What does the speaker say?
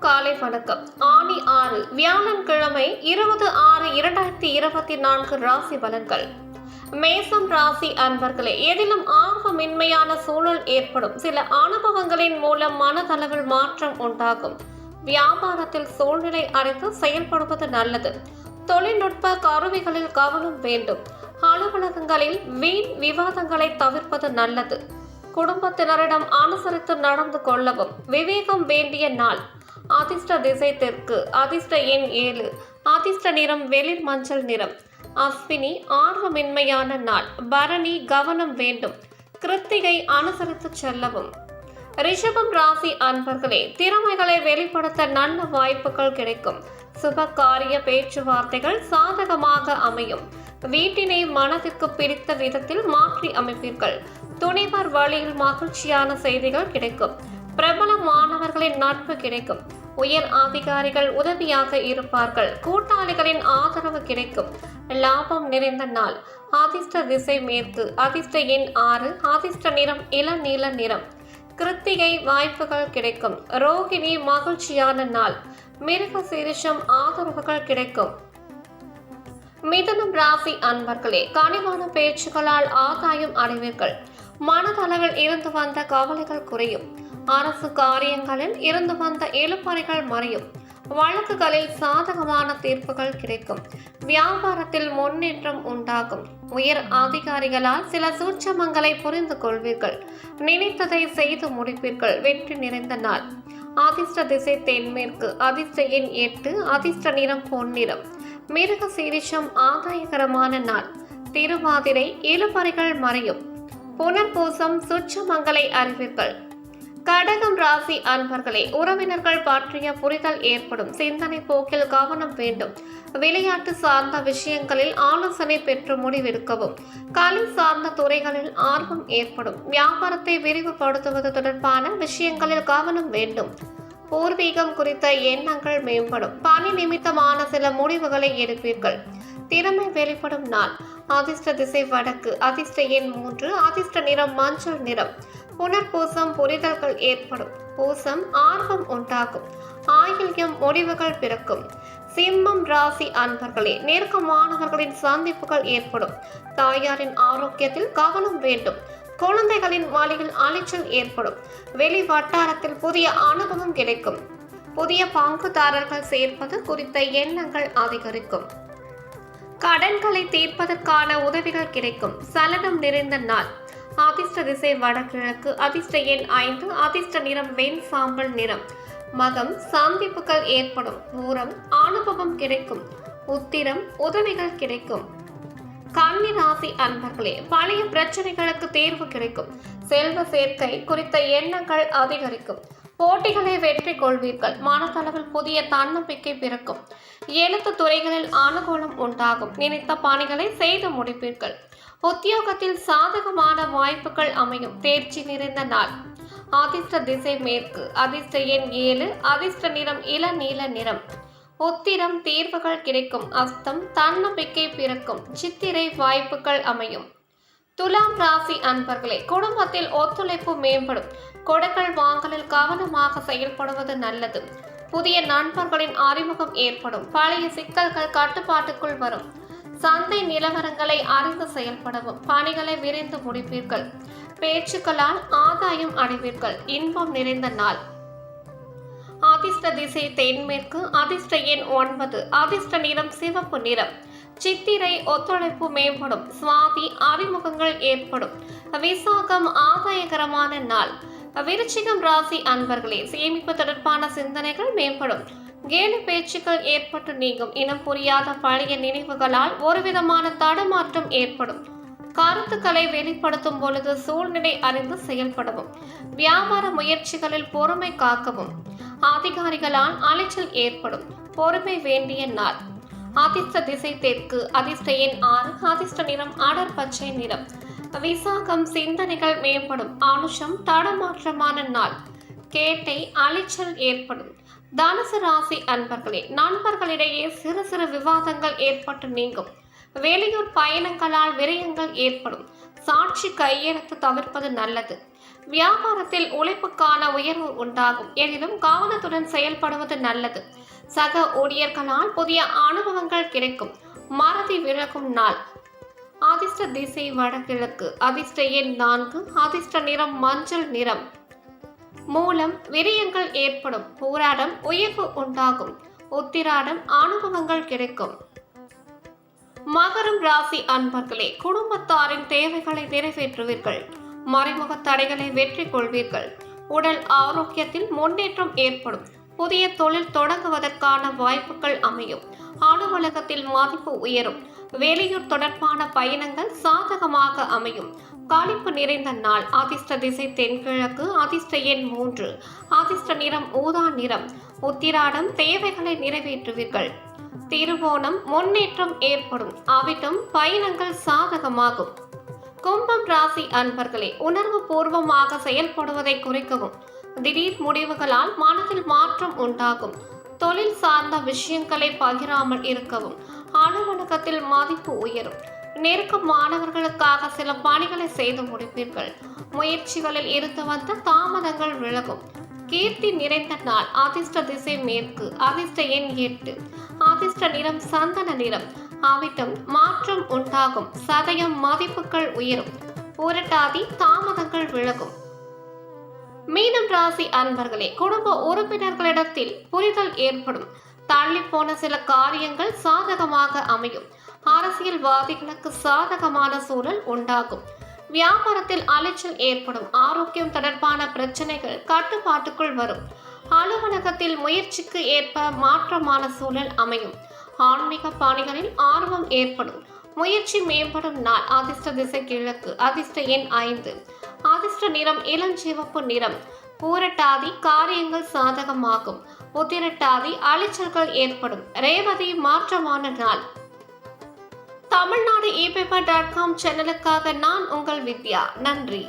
அனைவருக்கும் காலை வணக்கம். ஆணி ஆறு வியாழன்கிழமை இருபது ஆறு இரண்டாயிரத்தி இருபத்தி நான்கு ராசி பலன்கள். மேசம் ராசி அன்பர்களே எதிலும் ஆர்வமின்மையான சூழல் ஏற்படும். சில அனுபவங்களின் மூலம் மனதளவில் மாற்றம் உண்டாகும். வியாபாரத்தில் சூழ்நிலை அறிந்து செயல்படுவது நல்லது. தொழில்நுட்ப கருவிகளில் கவனம் வேண்டும். அலுவலகங்களில் வீண் விவாதங்களை தவிர்ப்பது நல்லது. குடும்பத்தினரிடம் அனுசரித்து நடந்து கொள்ளவும் விவேகம் வேண்டிய நாள். அதிர்ஷ்ட திசை தெற்கு அதிர்ஷ்ட எண் ஏழு அதிர்ஷ்ட நிறம் வெளிர் மஞ்சள் நிறம். அஸ்வினி ஆர்வமின்மையான நாள் பரணி கவனம் வேண்டும் கிருத்திகை அனுசரித்து செல்லவும். ரிஷபம் ராசி அன்பர்களே திறமைகளை வெளிப்படுத்த நல்ல வாய்ப்புகள் கிடைக்கும். சுப காரிய பேச்சுவார்த்தைகள் சாதகமாக அமையும். வீட்டினை மனதிற்கு பிடித்த விதத்தில் மாற்றி அமைப்பீர்கள். துணிவர் வழியில் மகிழ்ச்சியான செய்திகள் கிடைக்கும். பிரபல மாணவர்களின் நட்பு கிடைக்கும். உயர் அதிகாரிகள் உதவியாக இருப்பார்கள். கூட்டாளிகளின் ஆதரவு கிடைக்கும். லாபம் நிறைந்த நாள். அதிர்ஷ்ட திசை மேற்கு. அதிர்ஷ்ட எண் ஆறு. அதிர்ஷ்ட நிறம் இளநீல நிறம். கிருத்திகை வாய்ப்புகள் கிடைக்கும். ரோகிணி மகிழ்ச்சியான நாள். மிருக சீரிஷம் ஆதரவுகள் கிடைக்கும். மிதனம் ராசி அன்பர்களே கனிவான பேச்சுகளால் ஆதாயம் அடைவீர்கள். மனதளவில் இருந்து வந்த கவலைகள் குறையும். அரசு காரியங்களில் இருந்து வந்த இழுபறிகள் மறையும். வழக்குகளில் சாதகமான தீர்ப்புகள் கிடைக்கும். வியாபாரத்தில் முன்னேற்றம் உண்டாகும். உயர் அதிகாரிகளால் சில சூட்சமங்களை புரிந்து கொள்வீர்கள். நினைத்ததை செய்து முடிப்பீர்கள். வெற்றி நிறைந்த நாள். அதிர்ஷ்ட திசை தென்மேற்கு. அதிர்ஷ்ட எண் எட்டு அதிர்ஷ்ட நிறம் பொன்னிறம். மிருக சீரிஷம் ஆதாயகரமான நாள். திருவாதிரை இழுபறிகள் மறையும். புனர்பூசம் சுற்றமங்களை அறிவீர்கள். கடகம் ராசி அன்பர்களே உறவினர்கள் பற்றிய புரிதல் ஏற்படும். சிந்தனை போக்கில் கவனம் வேண்டும். விளையாட்டு சார்ந்த விஷயங்களில் ஆலோசனை பெற்று முடிவெடுக்கவும். கலை சார்ந்த துறைகளில் ஆர்வம் ஏற்படும். வியாபாரத்தை விரிவுபடுத்துவது தொடர்பான விஷயங்களில் கவனம் வேண்டும். பூர்வீகம் குறித்த எண்ணங்கள் மேம்படும். பணி நிமித்தமான சில முடிவுகளை எடுப்பீர்கள். திறமை வெளிப்படும் நாள். அதிர்ஷ்ட திசை வடக்கு. அதிர்ஷ்ட எண் மூன்று. அதிர்ஷ்ட நிறம் மஞ்சள் நிறம். புனர்பூசம் புரிதல்கள் ஏற்படும். பூசம் ஆர்வம் உண்டாகும். ஆயில்யம் முடிவுகள் பிறக்கும். சிம்மம் ராசி அன்பர்களே நெருக்கமானவர்களின் சந்திப்புகள் ஏற்படும். தாயாரின் ஆரோக்கியத்தில் கவனம் வேண்டும். குழந்தைகளின் வழியில் அலைச்சல் ஏற்படும். வெளி வட்டாரத்தில் புதிய அனுபவம் கிடைக்கும். புதிய பங்குதாரர்கள் சேர்ப்பது குறித்த எண்ணங்கள் அதிகரிக்கும். கடன்களை தீர்ப்பதற்கான உதவிகள் கிடைக்கும். சலனம் நிறைந்த நாள். அதிர்ஷ்ட திசை வடகிழக்கு அதிர்ஷ்ட எண் ஐந்து அதிர்ஷ்ட நிறம் வெண் சாம்பல் நிறம். மகம் சந்திப்புகள் ஏற்படும். ஊரம் அனுபவம் கிடைக்கும். உத்திரம் உதவிகள் கிடைக்கும். கன்னி ராசி அன்பர்களே பழைய பிரச்சனைகளுக்கு தீர்வு கிடைக்கும். செல்வ சேர்க்கை குறித்த எண்ணங்கள் அதிகரிக்கும். போட்டிகளை வெற்றி கொள்வீர்கள். மனதளவில் புதிய தன்னம்பிக்கை பிறக்கும். எழுத்து துறைகளில் அனுகூலம் உண்டாகும். நினைத்த பணிகளை செய்து முடிப்பீர்கள். உத்தியோகத்தில் சாதகமான வாய்ப்புகள் அமையும். தேர்ச்சி நிறைந்த நாள். அதிர்ஷ்ட திசை மேற்கு. அதிர்ஷ்ட எண் ஏழு. அதிர்ஷ்ட நிறம் இளநீல நிறம். உத்திரம் தீர்வுகள் கிடைக்கும். அஸ்தம் தன்னம்பிக்கை பிறக்கும். சித்திரை வாய்ப்புகள் அமையும். துலாம் ராசி அன்பர்களே குடும்பத்தில் ஒத்துழைப்பு மேம்படும். கொடைகள் வாங்கலில் கவனமாக செயல்படுவது நல்லது. புதிய நண்பர்களின் அறிமுகம் ஏற்படும். பழைய சிக்கல்கள் கட்டுப்பாட்டுக்குள் வரும். சந்தை நிலவரங்களை அறிந்து செயல்படவும். பணிகளை விரைந்து முடிப்பீர்கள். பேச்சுக்களால் ஆதாயம் அடைவீர்கள். இன்பம் நிறைந்த நாள். அதிர்ஷ்ட திசை தென்மேற்கு அதிர்ஷ்ட எண் ஒன்பது. அதிர்ஷ்ட நிறம் சிவப்பு நிறம். சித்திரை ஒத்துழைப்பு மேம்படும் சுவாதி அறிமுகங்கள் ஏற்படும் விசாகம் ஆதாயகரமான நாள் விருச்சிகம் ராசி அன்பர்களே சேமிப்பு தொடர்பான சிந்தனைகள் மேம்படும் கேலி பேச்சுக்கள் ஏற்பட்டு நீங்கும் இனம் புரியாத பழைய நினைவுகளால் ஒருவிதமான தடுமாற்றம் ஏற்படும் கருத்துக்களை வெளிப்படுத்தும் பொழுது சூழ்நிலை அறிந்து செயல்படவும் வியாபார முயற்சிகளில் பொறுமை காக்கவும் அதிகாரிகளால் அலைச்சல் ஏற்படும் பொறுமை வேண்டிய நாள் அதிர்ஷ்ட திசை தெற்கு அதிர்ஷ்ட எண் ஆறு அதிர்ஷ்ட நிறம் ஆடர் பச்சை நிறம். விசாகம் சிந்தனைகள் மேம்படும். அனுஷம் தடமாற்றமான நாள். கேட்டை அலைச்சல் ஏற்படும். தனுசு ராசி அன்பர்களே நண்பர்களிடையே சிறு சிறு விவாதங்கள் ஏற்பட்டு நீங்கும். வெளியூர் பயணங்களால் விரயங்கள் ஏற்படும். சாட்சி கையெழுத்து தவிர்ப்பது நல்லது. வியாபாரத்தில் உழைப்புக்கான உயர்வு உண்டாகும். எனினும் கவனத்துடன் செயல்படுவது நல்லது. சக ஊழியர்களால் புதிய அனுபவங்கள் கிடைக்கும். மறதி விலகும் நாள். அதிர்ஷ்ட திசை வடகிழக்கு. அதிர்ஷ்ட எண் நான்கு. அதிர்ஷ்ட நிறம் மஞ்சள் நிறம். மூலம் விரயங்கள் ஏற்படும். போராடம் உயர்வு உண்டாகும். உத்திராடம் அனுபவங்கள் கிடைக்கும். மகரம் ராசி அன்பர்களே குடும்பத்தாரின் தேவைகளை நிறைவேற்றுவீர்கள். மறைமுக தடைகளை வெற்றி கொள்வீர்கள். உடல் ஆரோக்கியத்தில் முன்னேற்றம் ஏற்படும். புதிய தொழில் தொடங்குவதற்கான வாய்ப்புகள் அமையும். அலுவலகத்தில் மதிப்பு உயரும். வெளியூர் தொடர்பான பயணங்கள் சாதகமாக அமையும். களிப்பு நிறைந்த நாள் அதிர்ஷ்ட திசை தென்கிழக்கு அதிர்ஷ்ட எண் மூன்று அதிர்ஷ்ட நிறம் ஊதா நிறம் உத்திராடம் தேவைகளை நிறைவேற்றுவீர்கள். திருவோணம் முன்னேற்றம் ஏற்படும். அவிட்டம் பயணங்கள் சாதகமாகும். கும்பம் ராசி அன்பர்களே உணர்வு பூர்வமாக செயல்படுவதை குறைக்கவும். திடீர் முடிவுகளால் மனதில் மாற்றம் உண்டாகும். தொழில் சார்ந்த விஷயங்களை பகிராமல் இருக்கவும். அலுவலகத்தில் மதிப்பு உயரும். நெருக்கம் மாணவர்களுக்காக சில பணிகளை செய்து முடிப்பீர்கள். முயற்சிகளில் இருந்து வந்த தாமதங்கள் விலகும். கீர்த்தி நிறைந்த நாள் அதிர்ஷ்ட திசை மேற்கு அதிர்ஷ்ட எண் எட்டு. அதிர்ஷ்ட நிறம் சந்தன நிறம். அவிட்டம் மாற்றம் உண்டாகும். சதயம் மதிப்புகள் உயரும். புரட்டாதி தாமதங்கள் விலகும். மீனம் ராசி அன்பர்களே குடும்ப உறுப்பினர்களிடத்தில் புரிதல் ஏற்படும். தள்ளி போன சில காரியங்கள் சாதகமாக அமையும். அரசியல்வாதிகளுக்கு சாதகமான சூழல் உண்டாகும். வியாபாரத்தில் அலைச்சல் ஏற்படும். ஆரோக்கியம் தொடர்பான பிரச்சனைகள் கட்டுப்பாட்டுக்குள் வரும். அலுவலகத்தில் முயற்சிக்கு ஏற்ப மாற்றமான சூழல் அமையும். ஆன்மீக பாணிகளில் ஆர்வம் ஏற்படும். முயற்சி மேம்படும் நாள். அதிர்ஷ்ட திசை கிழக்கு. அதிர்ஷ்ட எண் ஐந்து. அதிர்ஷ்ட நிறம் இளஞ்சிவப்பு நிறம். பூரட்டாதி காரியங்கள் சாதகமாகும். உத்திரட்டாதி அலைச்சல்கள் ஏற்படும். ரேவதி மாற்றமான நாள். Tamil Nadu e paper dot com சேனலுக்காக நான் உங்கள் வித்யா. நன்றி.